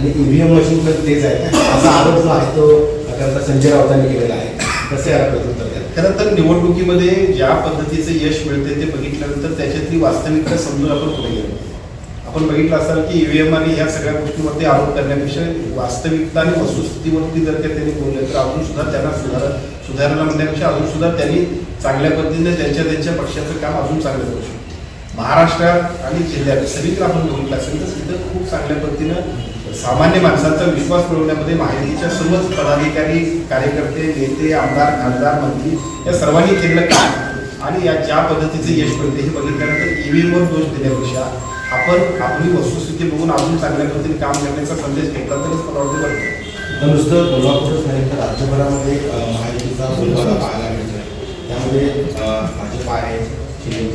आणि EVM machine पण तेच आहे. असा आरोप जो आहे तो त्यानंतर संजय राऊतांनी केलेला आहे. कसे आरोप प्रत्युत्तर द्याल खरं तर निवडणुकीमध्ये ज्या पद्धतीचं यश मिळते ते बघितल्यानंतर त्याच्यातली वास्तविकता समजून आपण पुढे गेलो. आपण बघितलं असाल की ईव्हीएम आणि ह्या सगळ्या गोष्टीवरती आरोप करण्यापेक्षा वास्तविकता आणि वस्तुस्थितीवरती जर का त्यांनी बोलले तर अजून सुद्धा त्यांना सुधार सुधारणा म्हणण्यापेक्षा अजून सुद्धा त्यांनी चांगल्या पद्धतीने त्यांच्या त्यांच्या पक्षाचं काम अजून चांगलं करू शकतो महाराष्ट्रात आणि जिल्ह्यात सगळीकडे आपण बघितलं असेल तर तिथं खूप चांगल्या पद्धतीनं सामान्य माणसांचा विश्वास मिळवण्यामध्ये माहितीच्या सर्वच पदाधिकारी कार्यकर्ते नेते आमदार खासदार मंत्री या सर्वांनी केलेलं काम आणि या ज्या पद्धतीचे यश मिळते हे बघितल्यानंतर ईव्हीएमवर दोष देण्यापेक्षा आपण आपली वस्तुस्थिती बघून अजून चांगल्या पद्धतीने काम करण्याचा संदेश घेतला तरच मला वाटतं बरं. नुसतं कोल्हापूरच नाही तर राज्यभरामध्ये महायुतीचा बोलबाला पाहायला मिळतो त्यामध्ये भाजप आहे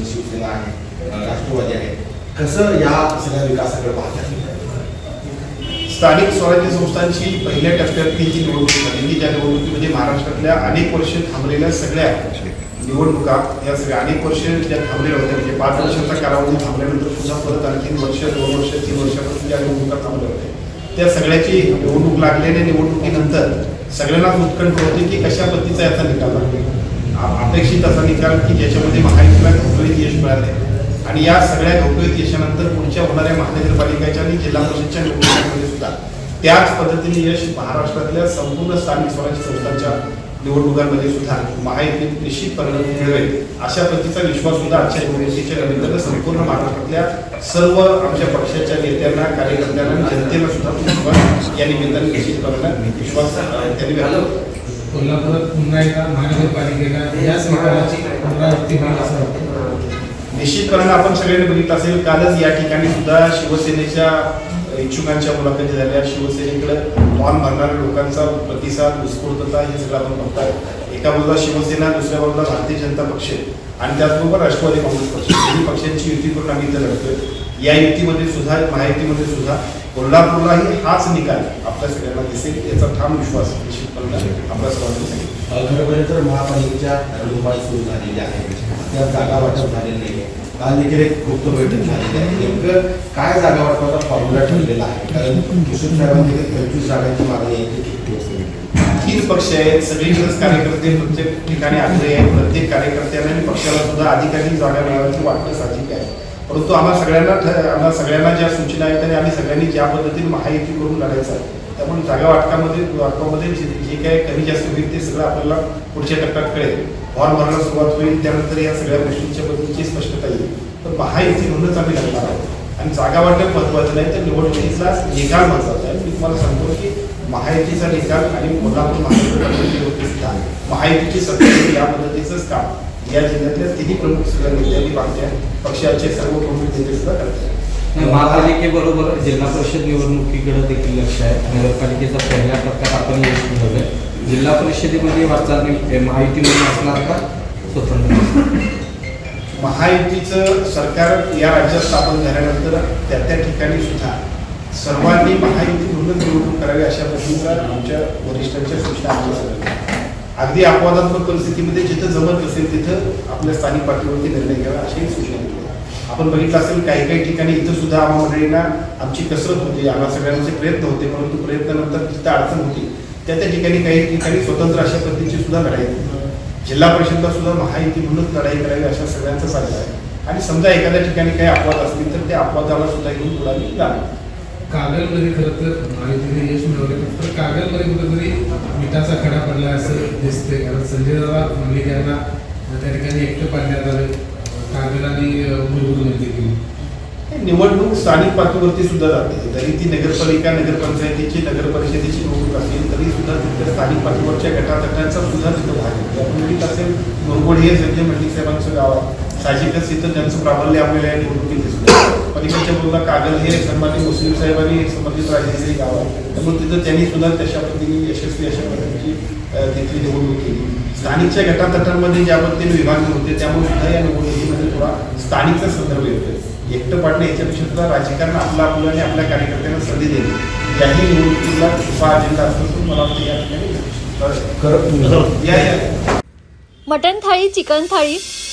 शिवसेना आहे राष्ट्रवादी आहे. कसं या सगळ्या विकासाकडे पाहतात स्थानिक स्वराज्य संस्थांची पहिल्या टप्प्यातली जी निवडणूक झाली त्या निवडणुकीमध्ये म्हणजे महाराष्ट्रातल्या अनेक वर्ष थांबलेल्या सगळ्या निवडणुका या सगळ्या अनेक वर्ष ज्या थांबलेल्या होत्या म्हणजे पाच वर्षाचा कालावधी थांबल्यानंतर पुन्हा परत आणखी वर्ष दोन वर्ष तीन वर्षापासून ज्या निवडणुका थांबल्या होत्या त्या सगळ्याची निवडणूक लागलेल्या निवडणुकीनंतर सगळ्यांनाच उत्कंठ होते की कशा पद्धतीचा याचा निकाल लागेल. अपेक्षित असा निकाल की ज्याच्यामध्ये महायुतीला घवघवीत यश मिळाले आणि या सगळ्या घवघवीत यशानंतर पुढच्या होणाऱ्या महानगरपालिकेच्या आणि जिल्हा परिषदच्या निवडणुकांमध्ये सुद्धा. त्याच पद्धतीने यश महाराष्ट्रातल्या संपूर्ण स्थानिक स्वराज्य संस्थांच्या निवडणुकांमध्ये सुद्धा महायुतीत निश्चित परिणाम मिळवेल अशा पद्धतीचा विश्वास सुद्धा आजच्या निवडणुकीच्या निमित्तानं संपूर्ण महाराष्ट्रातल्या सर्व आमच्या पक्षाच्या नेत्यांना कार्यकर्त्यांना जनतेला सुद्धा विश्वास या निमित्ताने करण्यात विश्वास त्यांनी व्यक्त कोल्हापुरात पुन्हा एकदा महानगरपालिकेला याच निकालाची पुनरावृत्ती होईल असं वाटतं. निश्चितपणे आपण सगळ्यांनी बघितलं असेल कालच या ठिकाणी सुद्धा शिवसेनेच्या इच्छुकांच्या मुलाखती झाल्या. शिवसेनेकडे मॉन भरणाऱ्या लोकांचा प्रतिसाद उत्स्फूर्तता हे सगळं आपण बघताय. एका बाजूला शिवसेना दुसऱ्या बाजूला भारतीय जनता पक्ष आणि त्याचबरोबर राष्ट्रवादी काँग्रेस पक्ष. दोन्ही पक्षांची युती करून आम्ही इथं लढतोय. या युतीमध्ये सुद्धा महायुतीमध्ये सुद्धा कोल्हापूरलाही हाच निकाल आपल्या सगळ्यांना दिसेल याचा ठाम विश्वास निश्चितपणे आपल्या सर्वांनी सांगितलं खरं तर महापालिकेच्या निवडणुका सुरू झालेल्या आहेत त्या जागा वाटप झालेली नाही काल देखील एक गुप्त बैठक झालेली आहे. नेमकं काय जागा वाटपाचा फॉर्म्युला ठरलेला आहे? कारण किशोर साहेबांनी पंचवीस जागांची मागणी आहे. ती तीन पक्ष आहेत. सगळीकडेच कार्यकर्ते प्रत्येक ठिकाणी आग्रही आहेत. प्रत्येक कार्यकर्त्यांना आणि पक्षाला सुद्धा अधिकाधिक जागा मिळाव्याची वाटणं साहजिक आहे. परंतु आम्हा सगळ्यांना ठ- आम्हा सगळ्यांना ज्या सूचना आहेत आणि आम्ही सगळ्यांनी ज्या पद्धतीने महायुती करून लढायचं आहे त्यामुळे जागा वाटकामध्ये वाटपामध्ये जे जे काही कमी जास्त होईल ते सगळं आपल्याला पुढच्या टप्प्यात कळेल. फॉर्म भरायला सुरुवात होईल त्यानंतर या सगळ्या गोष्टींच्या बद्दलची स्पष्टता येईल. तर महायुती म्हणूनच आम्ही लढणार आहोत. आणि जागा वाटप महत्वाचं नाही तर निवडणुकीचा निकाल महत्त्वाचा आहे. मी तुम्हाला सांगतो की महायुतीचा निकाल आणि कोल्हापूर महानगरपालिकेवरती सुद्धा महायुतीची सत्ता या पद्धतीचंच काम. या जिल्ह्यातल्या तिन्ही प्रमुख सगळ्या नेत्यांनी मागण्या पक्षाचे सर्व प्रमुख नेते सुद्धा करतात महापालिकेबरोबर जिल्हा परिषद निवडणुकीकडे देखील लक्ष आहे. नगरपालिकेचा पहिल्या टप्प्यात आपण यश मिळवलंय जिल्हा परिषदेमध्ये वाटचाल नेमकी महायुतीमध्ये असणार का? स्वतंत्र महायुतीचं सरकार या राज्यात स्थापन झाल्यानंतर त्या त्या ठिकाणी सुद्धा सर्वांनी महायुती म्हणूनच निवडणूक करावी अशा पद्धतीचा आमच्या वरिष्ठांच्या सूचना आम्हाला. अगदी अपवादात्मक परिस्थितीमध्ये जिथं जमत असेल तिथं आपल्या स्थानिक पातळीवरती निर्णय घ्यावा अशाही सूचना दिल्या. आपण बघितलं असेल काही काही ठिकाणी इथं सुद्धा आम्हा मंडळींना आमची कसरत होती आम्हा सगळ्यांचे प्रयत्न होते परंतु प्रयत्नानंतर जिथं अडचण होती त्या त्या ठिकाणी काही ठिकाणी स्वतंत्र अशा पद्धतीची सुद्धा लढाई जिल्हा परिषदला सुद्धा महायुती म्हणूनच लढाई करावी अशा सगळ्यांचा चालला आहे. आणि समजा एखाद्या ठिकाणी काही अपवाद असतील तर त्या अपवादाला सुद्धा घेऊन पुढे आम्ही जाणार. कागलमध्ये खरं तर महायुतीने यश मिळवले तर कागलमध्ये कुठेतरी मिठाचा खडा पडला असं दिसते कारण संजय दादा त्या ठिकाणी एकटं पाडण्यात आलं. कागल आणि निर्णय केली हे निवडणूक स्थानिक पातळीवरती सुद्धा जाते. जरी ती नगरपालिका नगरपंचायतीची नगर परिषदेची निवडणूक असेल तरी सुद्धा तिथे स्थानिक पातळीवरच्या गटातटांचा सुद्धा तिथं भाग आहे. असेल मुरगोड हे संजय मंडिक साहेबांचं गाव आहे. साहजिकच तिथं त्यांचं प्राबल्य आपल्याला या निवडणुकीत दिसतं पलीकडच्या बाजूला कागल हे सन्मानित मुस्लिम साहेबांनी संबंधित राजकीय गाव आहे. त्यामुळे तिथं त्यांनी सुद्धा तशा पद्धतीने यशस्वी अशा पद्धतीची तिथली निवडणूक केली. स्थानिकच्या गटातटांमध्ये ज्या पद्धतीने विभागणी होते त्यामुळे सुद्धा या निवडणुकीमध्ये थोडा स्थानिकचा संदर्भ येतोय. एकटं पाडणं याच्यापेक्षा सुद्धा राजकारण आपलं आपलं आणि आपल्या कार्यकर्त्यांना संधी देणे. याही निवडणुकीला उपाय अजेंडा असतो मला वाटतं या ठिकाणी. Mutton thali chicken thali